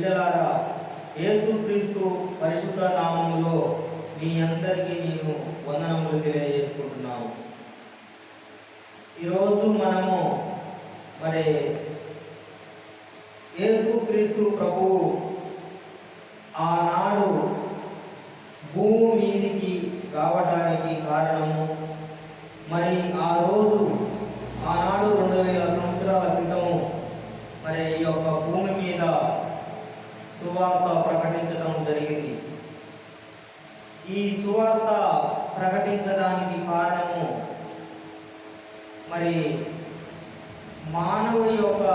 బిడ్డలారా యేసుక్రీస్తు పరిశుద్ధ నామములో మీ అందరికీ నేను వందనములు తెలియజేసుకుంటున్నాను. ఈరోజు మనము మరి యేసుక్రీస్తు ప్రభువు ఆనాడు భూమి మీదికి రావడానికి కారణము మరి ఆ రోజు ఆనాడు రెండు వేల సంవత్సరాల క్రితము మరి ఈ యొక్క భూమి మీద సువార్త ప్రకటించడం జరిగింది. ఈ సువార్త ప్రకటించడానికి కారణము మరి మానవుడి యొక్క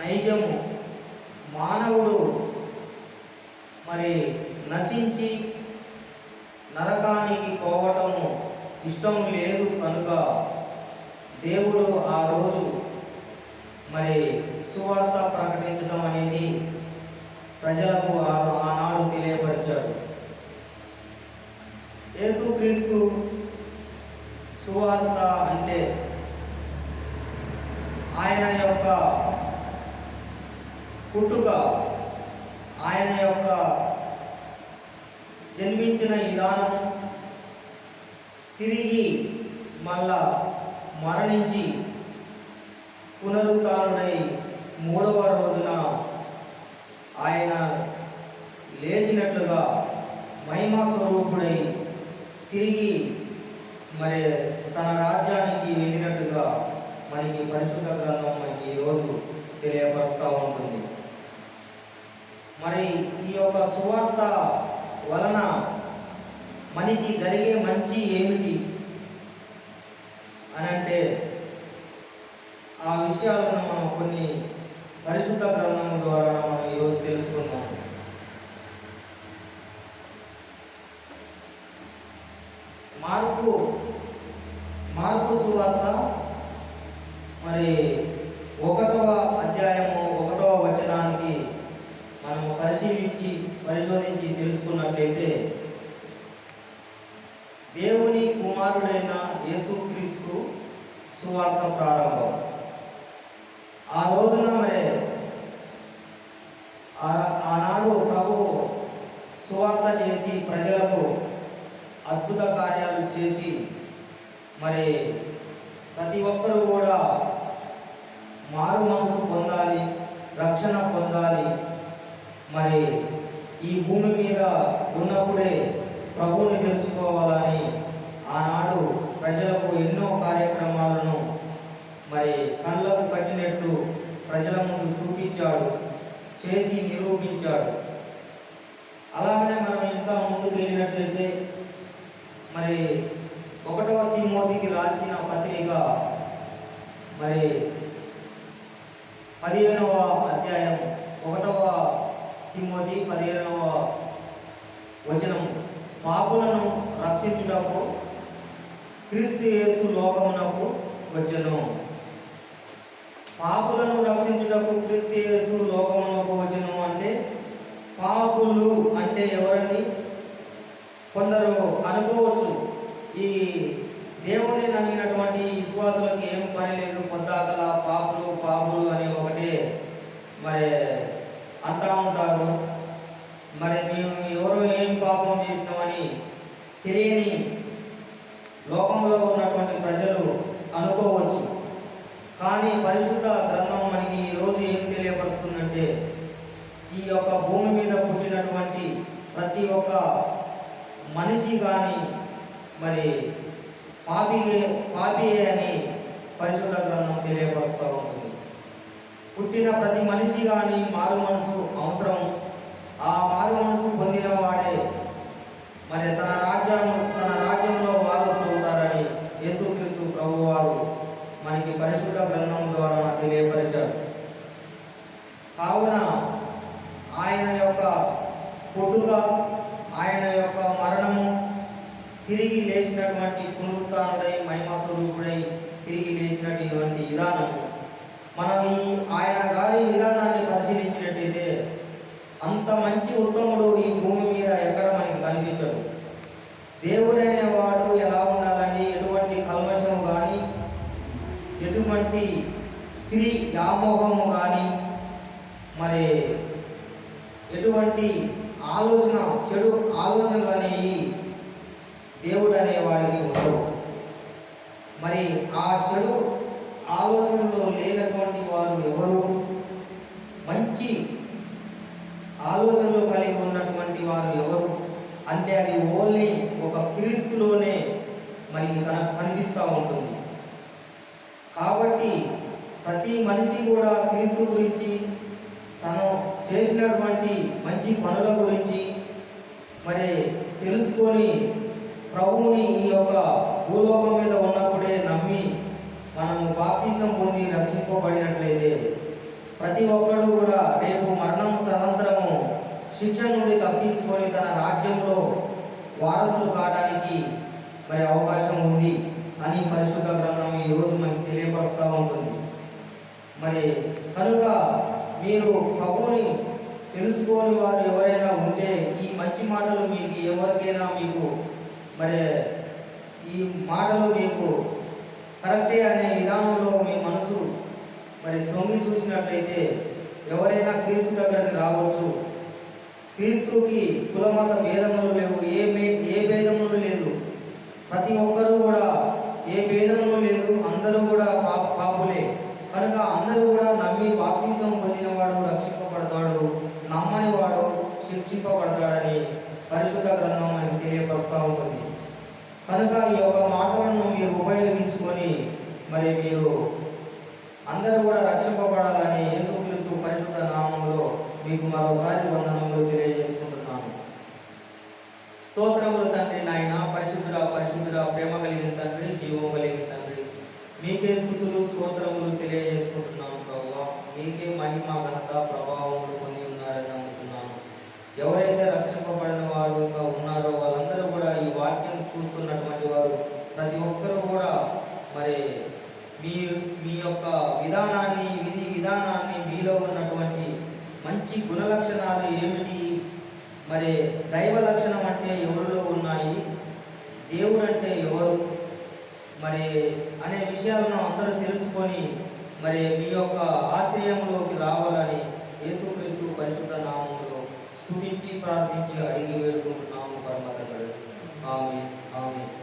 నైజము. మానవుడు మరి నశించి నరకానికి పోవటము ఇష్టం లేదు కనుక దేవుడు ఆ రోజు మరి సువార్త ప్రకటించడం అనేది ప్రజలకు ఆనాడు తెలియపరిచాడు. యేసుక్రీస్తు సువార్త అంటే ఆయన యొక్క పుట్టుక ఆయన యొక్క జన్మించిన విధానం తిరిగి మళ్ళా మరణించి పునరుత్డై మూడవ రోజున ఆయన లేచినట్లుగా మహిమా స్వరూపుడై తిరిగి మరి తన రాజ్యానికి వెళ్ళినట్టుగా మనకి పరిశుద్ధ గ్రంథం మనకి ఈరోజు తెలియపరుస్తూ ఉంటుంది. మరి ఈ యొక్క సువార్త వలన మనకి జరిగే మంచి ఏమిటి? అని అంటే ఆ విషయాలను మనం కొన్ని పరిశుద్ధ గ్రంథం ద్వారా మనం ఈరోజు తెలుసుకుందాం. మార్పు మార్పు సువార్త మరి ఒకటవ అధ్యాయము ఒకటవ వచనానికి మనము పరిశీలించి పరిశోధించి తెలుసుకున్నట్లయితే దేవుని కుమారుడైన యేసుక్రీస్తు సువార్త ప్రారంభం. ఆ రోజున మరి ఆ- ఆనాడు ప్రభు సువార్త చేసి ప్రజలకు అద్భుత కార్యాలు చేసి మరి ప్రతి ఒక్కరూ కూడా మారు మనసు పొందాలి రక్షణ పొందాలి. మరి ఈ భూమి మీద ఉన్నప్పుడే ప్రభువుని తెలుసుకో ఆనాడు ప్రజలకు ఎన్నో కార్యక్రమాలను మరి కళ్ళకు కట్టినట్టు ప్రజల ముందు చూపించాడు చేసి నిరూపించాడు. అలాగనే మనం ఇంకా ముందుకు వెళ్ళినట్లయితే మరి ఒకటవ తిమోతికి రాసిన పత్రిక మరి పదిహేనవ అధ్యాయం ఒకటవ తిమోతి పదిహేనవ వచనం పాపులను రక్షించుటకు క్రీస్తు యేసు లోకమునకు వచ్చెను. పాపులను రక్షించుటకు క్రీస్తు యేసు లోకమునకు అంటే పాపులు అంటే ఎవరండి? కొందరు అనుకోవచ్చు ఈ దేవుణ్ణి నమ్మినటువంటి విశ్వాసులకు ఏం పని లేదు. పొద్దాకల పాపులు పాపులు అని ఒకటే మరి అంటా ఉంటారు. మరి మేము ఎవరో ఏం పాపం చేసినామని తెలియని లోకంలో ఉన్నటువంటి ప్రజలు అనుకోవచ్చు. కానీ పరిశుద్ధ గ్రంథం మనకి ఈరోజు ఏం తెలియపరుస్తుందంటే ఈ యొక్క భూమి మీద పుట్టినటువంటి ప్రతి ఒక్క మనిషి కానీ మరి పాపిగే పాపియే అని పరిశుద్ధ గ్రంథం తెలియపరుస్తూ ఉంటుంది పుట్టిన ప్రతి మనిషి కానీ మారు మనసు అవసరం పొట్టుగా ఆయన యొక్క మరణము తిరిగి లేచినటువంటి పునరుత్డై మహిమాస్వరూపుడై తిరిగి లేచినటువంటి విధానం మనం ఈ ఆయన గారి విధానాన్ని పరిశీలించినట్టయితే అంత మంచి ఉత్తముడు ఈ భూమి మీద ఎక్కడ మనకి కనిపించడు. దేవుడనే వాడు ఎలా ఉండాలని ఎటువంటి కల్మషము కానీ ఎటువంటి స్త్రీ వ్యామోహము కానీ మరి ఎటువంటి ఆలోచన చెడు ఆలోచనలు అనేవి దేవుడు అనే వాడికి ఉండవు. మరి ఆ చెడు ఆలోచనలో లేనటువంటి వారు ఎవరు? మంచి ఆలోచనలు కలిగి ఉన్నటువంటి వారు ఎవరు? అంటే అది ఓన్లీ ఒక క్రీస్తులోనే మనకి కన కనిపిస్తూ ఉంటుంది. కాబట్టి ప్రతి మనిషి కూడా క్రీస్తు గురించి చేసినటువంటి మంచి పనుల గురించి మరి తెలుసుకొని ప్రభువుని ఈ యొక్క భూలోకం మీద ఉన్నప్పుడే నమ్మి మనము బాప్తిజం పొంది రక్షింపబడినట్లయితే ప్రతి ఒక్కడు కూడా రేపు మరణం తదనంతరము శిక్ష నుండి తప్పించుకొని తన రాజ్యంలో వారసులు కావడానికి మరి అవకాశం ఉంది అని పరిశుద్ధ గ్రంథం ఈ రోజు మనకి తెలియపరుస్తూ ఉంటుంది. మరి కనుక మీరు ప్రభువుని తెలుసుకోని వారు ఎవరైనా ఉంటే ఈ మంచి మాటలు మీకు ఎవరికైనా మీకు మరి ఈ మాటలు మీకు కరెక్టే అనే విధానంలో మీ మనసు మరి తొంగి చూసినట్లయితే ఎవరైనా క్రీస్తు దగ్గరికి రావచ్చు. క్రీస్తుకి కులమత భేదములు లేవు ఏ మే ఏ భేదములు లేదు. ప్రతి ఒక్కరూ కూడా ఏ భేదములు లేదు అందరూ కూడా పాప పాప కనుక అందరూ కూడా నమ్మి బాప్తిసం పొందినవాడు రక్షింపబడతాడు నమ్మని వాడు శిక్షింపబడతాడని పరిశుద్ధ గ్రంథం మనకి తెలియపరుస్తూ ఉంటుంది కనుక ఈ యొక్క మాటలను మీరు ఉపయోగించుకొని మరి మీరు అందరూ కూడా రక్షింపబడాలని యేసుక్రీస్తు పరిశుద్ధ నామంలో మీకు మరోసారి వందనములు తెలియజేసుకుంటున్నాను స్తోత్రములు తండ్రి నాయన పరిశుద్ధుడ పరిశుద్ధుడ ప్రేమ కలిగిన తండ్రి జీవం కలిగిన తండ్రి. మీకే స్థుతులు స్తోత్రములు తెలియజేసుకుంటున్నాము ప్రభావ మీకే మహిమ ఘనత ప్రభావములు పొంది ఉన్నారని నమ్ముతున్నాను ఎవరైతే రక్షింపబడిన వారు ఇంకా ఉన్నారో వాళ్ళందరూ కూడా ఈ వాక్యం చూస్తున్నటువంటి వారు ప్రతి ఒక్కరూ కూడా మరి మీ మీ యొక్క విధానాన్ని విధి విధానాన్ని మీలో ఉన్నటువంటి మంచి గుణ లక్షణాలు ఏమిటి? మరి దైవ లక్షణం అంటే ఎవరిలో ఉన్నాయి? దేవుడు అంటే ఎవరు? మరి అనే విషయాలను అందరూ తెలుసుకొని మరి మీ యొక్క ఆశ్రయంలోకి రావాలని యేసుక్రీస్తు పరిశుద్ధ నామంలో స్థుతించి ప్రార్థించి అడిగి వేడుకుంటున్నాము పరమ తండ్రి ఆమె ఆమె